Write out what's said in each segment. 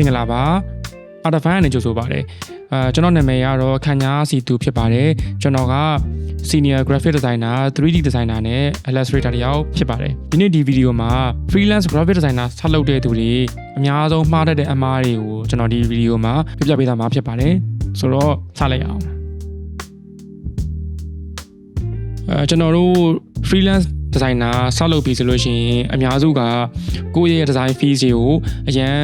င်္ဂလာပါအာတဖန်အနေကြိုဆိုပါတယ်အာကျွန်တော်နာမည်ကတော့ခညာစီတူဖြစ်ပါတယ်ကျွန်တော်က senior graphic designer 3D designer နဲ့ illustrator တယောက်ဖြစ်ပါတယ်ဒီနေ့ဒီဗီဒီယိုမှာ freelance graphic designer ဆက်လုပ်တဲ့သူတွေအများဆုံးမှားတတ်တဲ့အမှားတွေကိုကျွန်တော်ဒီဗီဒီယိုမှာပြပြပေးသွားမှာဖြစ်ပါတယ်ဆိုတော့စလိုက်အောင်အဲကျွန်တော်တို့ freelance designer ဆောက်လုပ်ပြီဆိုလို့ရှိရင်အများစုကကိုယ့်ရဲ့ design fees တွေကိုအရန်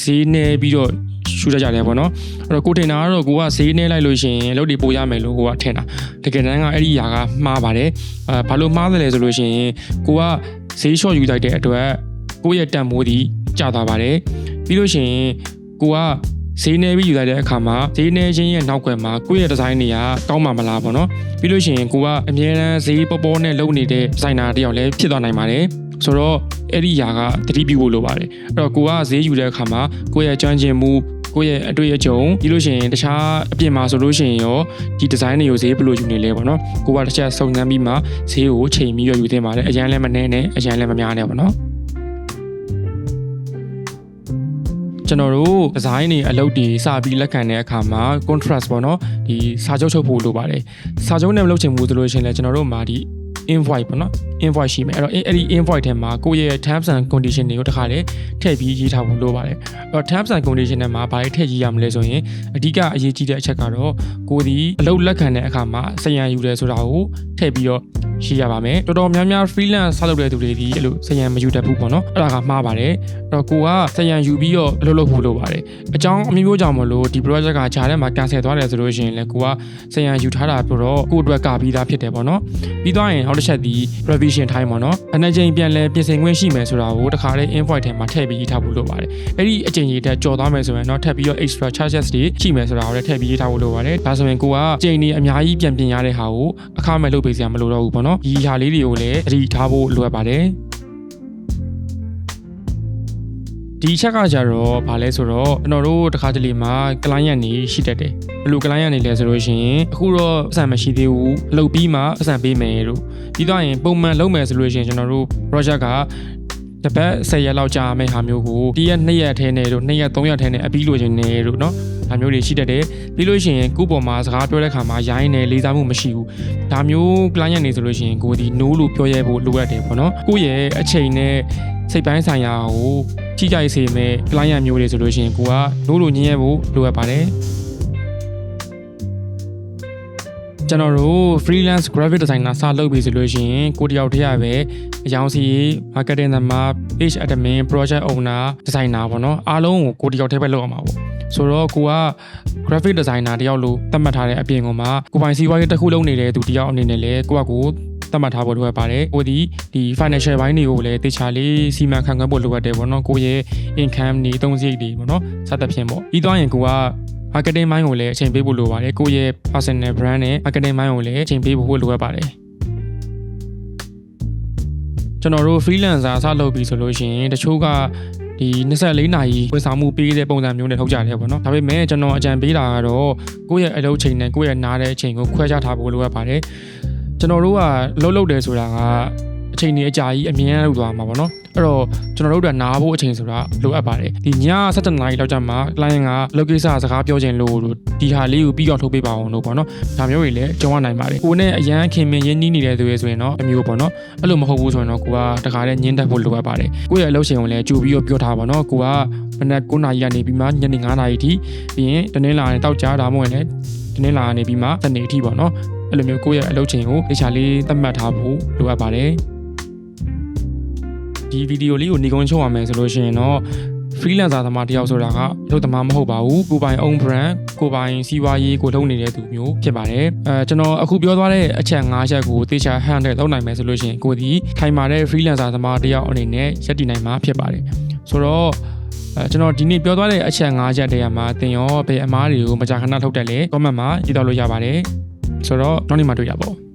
ဈေးနေပြီးတော့ရှူတတ်ကြတယ်ပေါ့နော်အဲ့တော့ကိုထင်တာကတော့ကိုကဈေးနေလိုက်လို့ရှိရင်အလုပ်တွေပိုရမယ်လို့ကိုကထင်တာတကယ်တမ်းကအဲ့ဒီຢာကမှားပါတယ်အဲဘာလို့မှားတယ်လဲဆိုလို့ရှိရင်ကိုကဈေးလျှော့ယူလိုက်တဲ့အတွက်ကိုယ့်ရဲ့တန်ဖိုးဒီကျသွားပါတယ်ပြီးလို့ရှိရင်ကိုကဈေးနေပြီးယူလိုက်တဲ့အခါမှာဈေးနေချင်းရဲ့နောက်ွယ်မှာကိုယ့်ရဲ့ဒီဇိုင်းတွေကကောင်းမှာမလားပေါ့နော်ပြီးလို့ရှိရင်ကိုကအမြဲတမ်းဈေးပေါ်ပေါ်နဲ့လုပ်နေတဲ့ဒီဇိုင်နာတယောက်လည်းဖြစ်သွားနိုင်ပါတယ် ဆိုတော့အဲ့ဒီຢာကတတိပြုဖို့လိုပါတယ်အဲ့တော့ကိုကဈေးယူတဲ့အခါမှာကိုယ့်ရဲ့ကျွမ်းကျင်မှုကိုယ့်ရဲ့အတွေ့အကြုံပြီးလို့ရှိရင်တခြားအပြင်မှာဆိုလို့ရှိရင်ရောဒီဒီဇိုင်းတွေကိုဈေးဘယ်လိုယူနေလဲပေါ့နော်ကိုကတစ်ချက်စုံစမ်းပြီးမှဈေးကိုချိန်ပြီးတော့ယူသင့်ပါတယ်အရန်လည်းမနှဲနဲ့အရန်လည်းမများနဲ့ပေါ့နော်ကျွန်တော်တို့ဒီဇိုင်းတွေအလုပ်တွေစပြီးလက်ခံတဲ့အခါမှာ contrast ပေါ့နော်ဒီစာချုပ်ချုပ်ဖို့လိုပါတယ်စာချုပ်နဲ့မလုပ်ချင်ဘူးဆိုလို့ရှိရင်လည်းကျွန်တော်တို့မှာဒီ invoice ပေါ့နော် invoice ရှိမယ်အဲ့တော့အဲ့ဒီ invoice ထဲမှာကိုယ့်ရဲ့ terms and condition တွေကိုတခါလေထည့်ပြီးရေးထားဖို့လိုပါတယ်အဲ့တော့ terms and condition ထဲမှာဘာတွေထည့်ရေးရမလဲဆိုရင်အဓိကအရေးကြီးတဲ့အချက်ကတော့ကိုယ်ဒီအလုပ်လက်ခံတဲ့အခါမှာစရန်ယူတယ်ဆိုတာကိုထည့်ပြီးတော့ရှိရပါမယ်တော်တော်များများ freelance ဆောက်လုပ်တဲ့သူတွေဒီအဲ့လိုစရန်မယူတတ်ဘူးပေါ့နော်အဲ့ဒါကမှားပါတယ်အဲ့တော့ကိုကစရန်ယူပြီးတော့အလုပ်လုပ်ဖို့လိုပါတယ်အကြောင်းအမျိုးမျိုးကြောင့်မလို့ဒီ project ကဂျားထဲမှာ cancel သွားတယ်ဆိုလို့ရှိရင်လည်းကိုကစရန်ယူထားတာပြီးတော့ကိုယ့်အတွက်ကပြီးသားဖြစ်တယ်ပေါ့နော်ပြီးသွားရင်နောက်တစ်ချက်ဒီ revision time ပေါ့နော်အနေချင်းပြန်လဲပြင်ဆင်ခွင့်ရှိမယ်ဆိုတာကိုတခါလေး invoice ထဲမှာထည့်ပြီးရေးထားဖို့လိုပါတယ်အဲ့ဒီအချိန်ကြီးတက်ကြော်သွားမယ်ဆိုရင်တော့ထပ်ပြီးတော့ extra charges တွေရှိမယ်ဆိုတာကိုလည်းထည့်ပြီးရေးထားဖို့လိုပါတယ်ဒါဆိုရင်ကိုကအချိန်ကြီးအများကြီးပြန်ပြင်ရတဲ့ဟာကိုအခမဲ့လုပ်ပေးစရာမလိုတော့ဘူးပေါ့နော်ဒီဟာလေးတွေကိုလည်းသတိထားဖို့လိုအပ်ပါတယ် ဒီချက်ကကြတော့ဗာလဲဆိုတော့ကျွန်တော်တို့တခါတလေမှာ client နေရှိတတ်တယ်ဘယ်လို client နေလဲဆိုလို့ရှိရင်အခုတော့အဆန်မရှိသေးဘူးအလုပ်ပြီးမှအဆန်ပေးမယ်လို့ပြီးတော့ရင်ပုံမှန်လုပ်မယ်ဆိုလို့ရှိရင်ကျွန်တော်တို့ project ကတပတ်10ရက်လောက်ကြာမယ့်ဟာမျိုးကိုတရက်2ရက်ထဲနဲ့တို့2ရက်3ရက်ထဲနဲ့အပြီးလိုချင်နေတို့နော်ဒါမျိုးတွေရှိတတ်တယ်ပြီးလို့ရှိရင်ကုပေါ်မှာစကားပြောတဲ့ခါမှာရိုင်းနေလေးစားမှုမရှိဘူးဒါမျိုး client နေဆိုလို့ရှိရင်ကိုဒီ no လို့ပြောရဲဖို့လိုအပ်တယ်ပေါ့နော်ကိုယ့်ရဲ့အချိန်နဲ့စိတ်ပိုင်းဆိုင်ရာကို ကြည့်ကြိုက်စေမဲ့ client မျိုးတွေဆိုလို့ရှိရင်ကိုက no လို့ညင်းရဲဖို့လိုအပ်ပါတယ်ကျွန်တော်တို့ freelance graphic designer စလုပ်ပြီဆိုလို့ရှိရင်ကိုတယောက်တည်းရပဲအယောင်စီ marketing သမား page admin project owner designer ပေါ့နော်အားလုံးကိုကိုတယောက်တည်းပဲလုပ်အောင်ပါပေါ့ဆိုတော့ကိုက graphic designer တယောက်လို့သတ်မှတ်ထားတဲ့အပြင်ကမှကိုပိုင်စီးပွားရေးတစ်ခုလုပ်နေတဲ့သူတယောက်အနေနဲ့လည်းကိုကကို သတ်မှတ်ထားဖို့လိုအပ်ပါတယ်ကိုဒီဒီ financial ဘိုင်းတွေကိုလည်းတေချာလေးစီမံခန့်ခွဲဖို့လိုအပ်တယ်ပေါ့နော်ကိုရဲ့ income တွေသုံးစရိတ်တွေပေါ့နော်စသဖြင့်ပေါ့ပြီးသွားရင်ကိုက marketing ဘိုင်းကိုလည်းအချိန်ပေးဖို့လိုပါတယ်ကိုယ့်ရဲ့ personal brand နဲ့ marketing ဘိုင်းကိုလည်းအချိန်ပေးဖို့လိုအပ်ပါတယ်ကျွန်တော်တို့ freelancer စလုပ်ပြီဆိုလို့ရှိရင်တချို့ကဒီ24နာရီဝန်ဆောင်မှုပေးတဲ့ပုံစံမျိုးနဲ့ထုတ်ကြတယ်ပေါ့နော်ဒါပေမဲ့ကျွန်တော်အကြံပေးတာကတော့ကိုယ့်ရဲ့အလုပ်ချိန်နဲ့ကိုယ့်ရဲ့နားတဲ့အချိန်ကိုခွဲခြားထားဖို့လိုအပ်ပါတယ် ကျွန်တော်တို့ကလှုပ်လှုပ်တယ်ဆိုတာကအချိန်ကြီးအကြာကြီးအမြင်လောက်သွားမှာပေါ့နော်အဲ့တော့ကျွန်တော်တို့ကနားဖို့အချိန်ဆိုတာလိုအပ်ပါတယ်ဒီည7နာရီလောက်ကြာမှ client ကလုပ်ကိစ္စစကားပြောချင်လို့ဒီဟာလေးကိုပြီးတော့ထုတ်ပေးပါအောင်လို့ပေါ့နော်ဒါမျိုးတွေလည်းကြုံရနိုင်ပါတယ်ကိုနဲ့အရန်ခင်မင်ရင်းနှီးနေတဲ့သူတွေဆိုရင်တော့အမျိုးပေါ့နော်အဲ့လိုမဟုတ်ဘူးဆိုရင်တော့ကိုကတခါတည်းညင်းတက်ဖို့လိုအပ်ပါတယ်ကိုရဲ့အလုပ်ချိန်ကိုလည်းကြိုပြီးတော့ပြောထားပါတော့ကိုကမနက်9နာရီကနေပြီးမှညနေ9နာရီထိပြီးရင်တနင်္လာနေ့တောက်ကြတာမှမဟုတ်ရင်လည်းတနင်္လာနေ့ပြီးမှတနေ့အထိပေါ့နော် အဲ့လိုမျိုးကိုယ့်ရဲ့အလုပ်ချိန်ကိုတခြားလေးသတ်မှတ်ထားဖို့လိုအပ်ပါတယ်ဒီဗီဒီယိုလေးကိုညီကုန်းချုပ်ရမယ်ဆိုလို့ရှိရင်တော့ freelancer သမားတယောက်ဆိုတာကအလုပ်သမားမဟုတ်ပါဘူးကိုပိုင် own brand ကိုပိုင်စီးပွားရေးကိုလုပ်နေတဲ့သူမျိုးဖြစ်ပါတယ်အဲကျွန်တော်အခုပြောသွားတဲ့အချက်၅ချက်ကိုသေချာ handle လုပ်နိုင်မယ်ဆိုလို့ရှိရင်ကိုဒီခိုင်မာတဲ့ freelancer သမားတယောက်အနေနဲ့ရပ်တည်နိုင်မှာဖြစ်ပါတယ်ဆိုတော့အဲကျွန်တော်ဒီနေ့ပြောသွားတဲ့အချက်၅ချက်တည်းမှာသင်ရောဘယ်အမားတွေကိုမကြာခဏထုတ်တယ်လဲ comment မှာရေးတော့လို့ရပါတယ် ဆိုတော့နောက်နေ့မှတွေ့ကြပါဦး